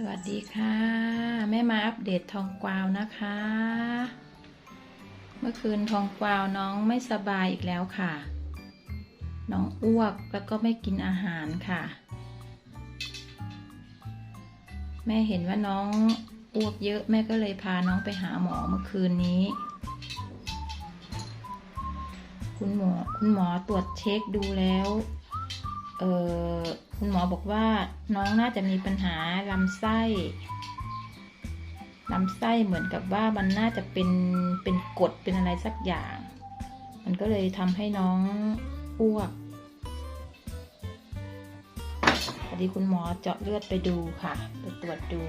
สวัสดีค่ะ แม่มาอัปเดตทองกวาวนะคะ เมื่อคืนทองกวาวน้องไม่สบายอีกแล้วค่ะ น้องอ้วกแล้วก็ไม่กินอาหารค่ะ แม่เห็นว่าน้องอ้วกเยอะแม่ก็เลยพาน้องไปหาหมอเมื่อคืนนี้ คุณหมอคุณหมอตรวจเช็คดูแล้ว คุณหมอบอกว่าน้องน่าจะมีปัญหาลำไส้ลำไส้เหมือนกับว่ามันน่าจะเป็นเป็นกดเป็นอะไรสักอย่าง มันก็เลยทำให้น้องอ้วกพอดีคุณหมอเจาะเลือดไปดูค่ะไปตรวจดู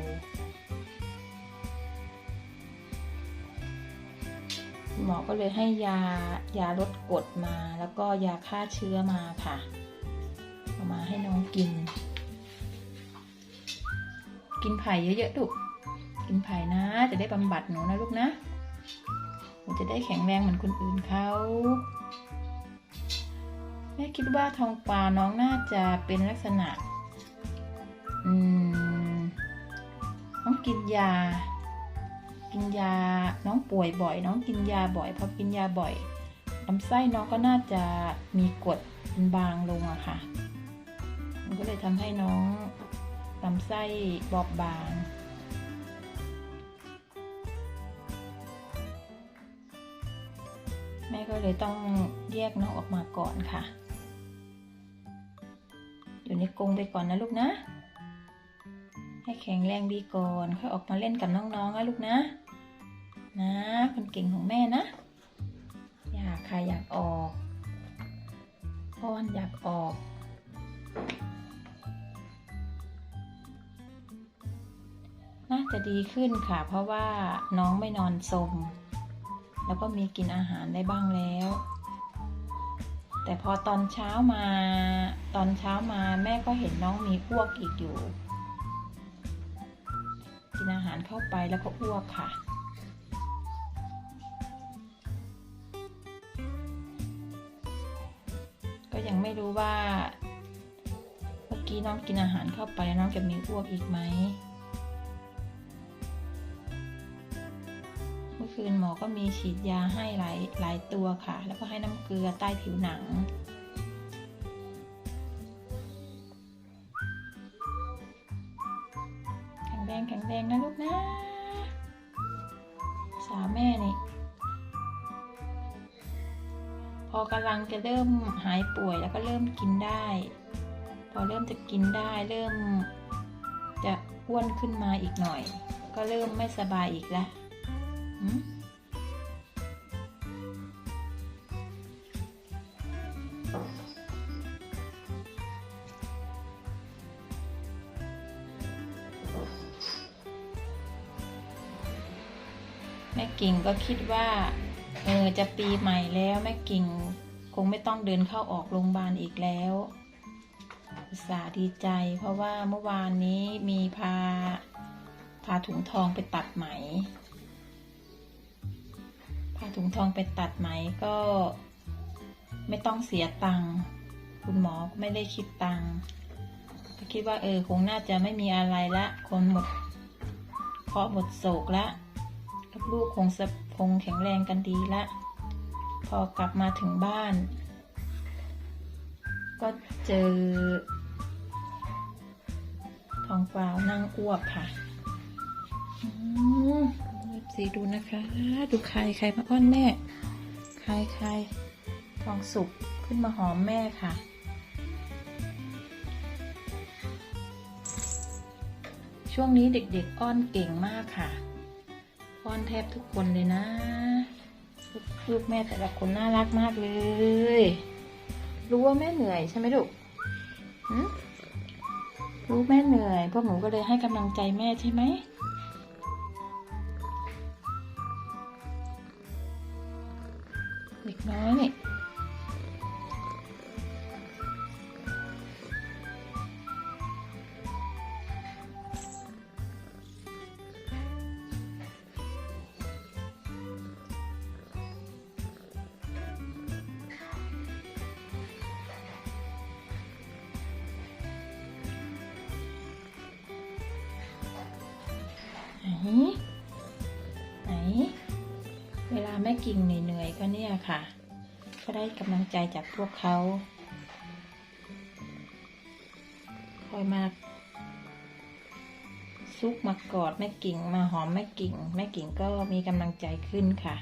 หมอก็เลยให้ยายาลดกดมา แล้วก็ยาฆ่าเชื้อมาค่ะ มาให้น้องกิน กินไผ่เยอะๆลูกกินไผ่นะ จะได้บำบัดหนูนะลูกนะหนูจะได้แข็งแรงเหมือนคนอื่นเขาแม่คิดว่าทองกวาน้องน่าจะเป็นลักษณะ อืมน้องกินยา กินยาน้องป่วยบ่อย น้องกินยาบ่อยพอกินยาบ่อยลำไส้น้องก็น่าจะมีกรดเป็นบางลงอะค่ะ มันก็เลยทำให้น้องลำไส้บอบบางแม่ก็เลยต้องแยกน้องออกมาก่อนค่ะ อยู่ในกรงไปก่อนนะลูกนะ ให้แข็งแรงดีก่อนค่อยออกมาเล่นกับน้องๆนะลูกนะ นะคนเก่งของแม่นะ อยากใครอยากออก อ้อนอยากออก จะดีขึ้นค่ะ เพราะว่าน้องไม่นอนสม แล้วก็มีกินอาหารได้บ้างแล้ว แต่พอตอนเช้ามาตอนเช้ามาแม่ก็เห็นน้องมีอ้วกอีกอยู่ กินอาหารเข้าไปแล้วก็อ้วกค่ะก็ยังไม่รู้ว่า เมื่อกี้น้องกินอาหารเข้าไปแล้วน้องจะมีอ้วกอีกไหม คืนหมอก็มีฉีดยาให้หลายหลายตัวค่ะ แล้วก็ให้น้ำเกลือใต้ผิวหนัง แข็งแรงแข็งแรงนะลูกนะ สาวแม่นี่ พอกำลังจะเริ่มหายป่วยแล้วก็เริ่มกินได้ พอเริ่มจะกินได้เริ่มจะอ้วนขึ้นมาอีกหน่อย ก็เริ่มไม่สบายอีกแล้ว แม่กิ่งก็คิดว่า เออ จะปีใหม่แล้ว แม่กิ่งคงไม่ต้องเดินเข้าออกโรงพยาบาลอีกแล้วอุตส่าห์ดีใจ เพราะว่าเมื่อวานนี้มีพาพาถุงทองไปตัดไหม ถุงทองไปตัดไหมก็ไม่ต้องเสียตังค์คุณหมอไม่ได้คิดตังค์คิดว่าเออคงน่าจะไม่มีอะไรละคนหมดเคราะหมดโศกละลูกคงสะคงแข็งแรงกันดีละ พอกลับมาถึงบ้าน ก็เจอ ทองกวาวนั่งอ้วกค่ะ สีดูนะคะ ดูใครใครมาอ้อนแม่ ใครใครทองสุกขึ้นมาหอมแม่ค่ะ ช่วงนี้เด็กๆอ้อนเก่งมากค่ะ อ้อนแทบทุกคนเลยนะลูกลูกแม่แต่ละคนน่ารักมากเลย รู้ว่าแม่เหนื่อยใช่ไหมลูกรู้แม่เหนื่อยพวกหนูก็เลยให้กำลังใจแม่ใช่ไหม น้อยนี่ไหนไหน เวลาแม่กิ่งเหนื่อยๆก็เนี่ยค่ะ ก็ได้กำลังใจจากพวกเขาคอยมาซุกมากอดแม่กิ่งมาหอมแม่กิ่ง แม่กิ่งก็มีกำลังใจขึ้นค่ะ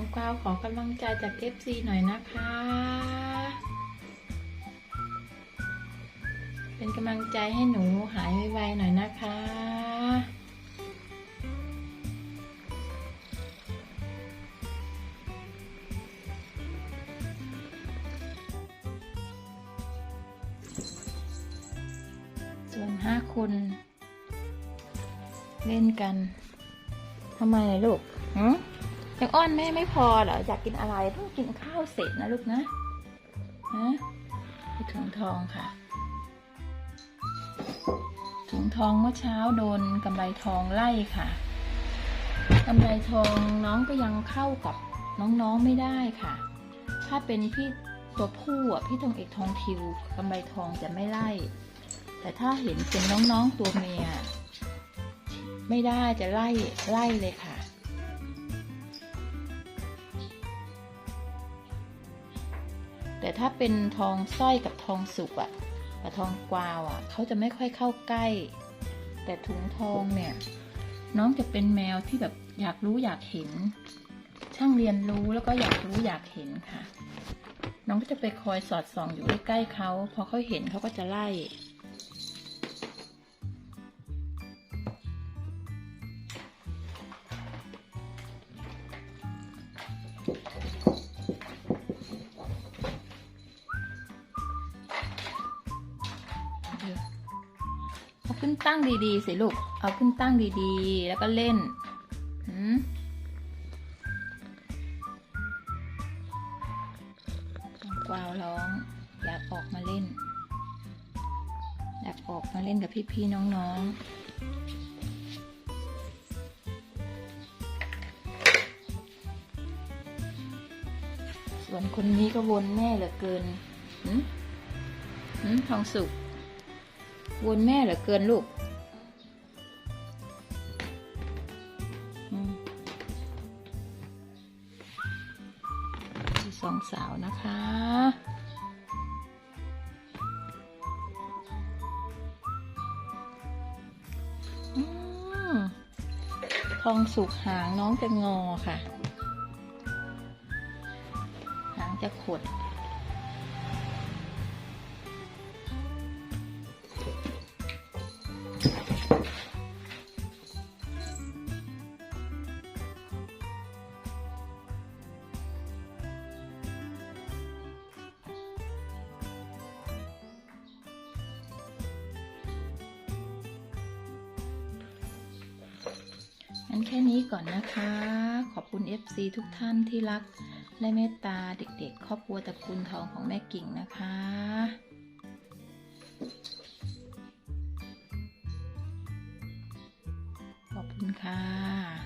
องกวาวขอกำลังใจจาก FC หน่อยนะคะ เป็นกำลังใจให้หนูหายไวๆหน่อยนะคะส่วนห้าคน เล่นกันทำไมลูกหือ ยังอ้อนแม่ไม่พอเหรออยากกินอะไรเพิ่งกินข้าวเสร็จนะลูกนะฮะถุงทองค่ะ ถุงทองเมื่อเช้าโดนกำไรทองไล่ค่ะกำไรทองน้องก็ยังเข้ากับน้องๆไม่ได้ค่ะ ถ้าเป็นพี่ตัวผู้อะพี่ทองเอกทองทิวกำไรทองจะไม่ไล่ แต่ถ้าเห็นเป็นน้องๆตัวเมีย ไม่ได้จะไล่ไล่เลยค่ะ แต่ถ้าเป็นทองสร้อยกับทองสุกอะกับทองกวาวอะเขาจะไม่ค่อยเข้าใกล้ แต่ถุงทองเนี่ย น้องจะเป็นแมวที่แบบอยากรู้อยากเห็น ช่างเรียนรู้แล้วก็อยากรู้อยากเห็นค่ะ น้องก็จะไปคอยสอดส่องอยู่ใกล้ๆเขาพอเขาเห็นเขาก็จะไล่ ขึ้นตั้งดีๆสิลูก เอาขึ้นตั้งดีๆ แล้วก็เล่นหืมกวาวร้อง อยากออกมาเล่น อยากออกมาเล่นกับพี่ๆน้องๆส่วนคนนี้ก็วนแม่เหลือเกินหืมหืมทองสุก วนแม่เหลือเกินลูกสองสาวนะคะ ทองสุกหางน้องจะงอค่ะ หางจะขด แค่นี้ก่อนนะคะ ขอบคุณ FC ทุกท่านที่รัก และเมตตาเด็กๆ ครอบครัวตระกูลทองของแม่กิ่งนะคะขอบคุณค่ะ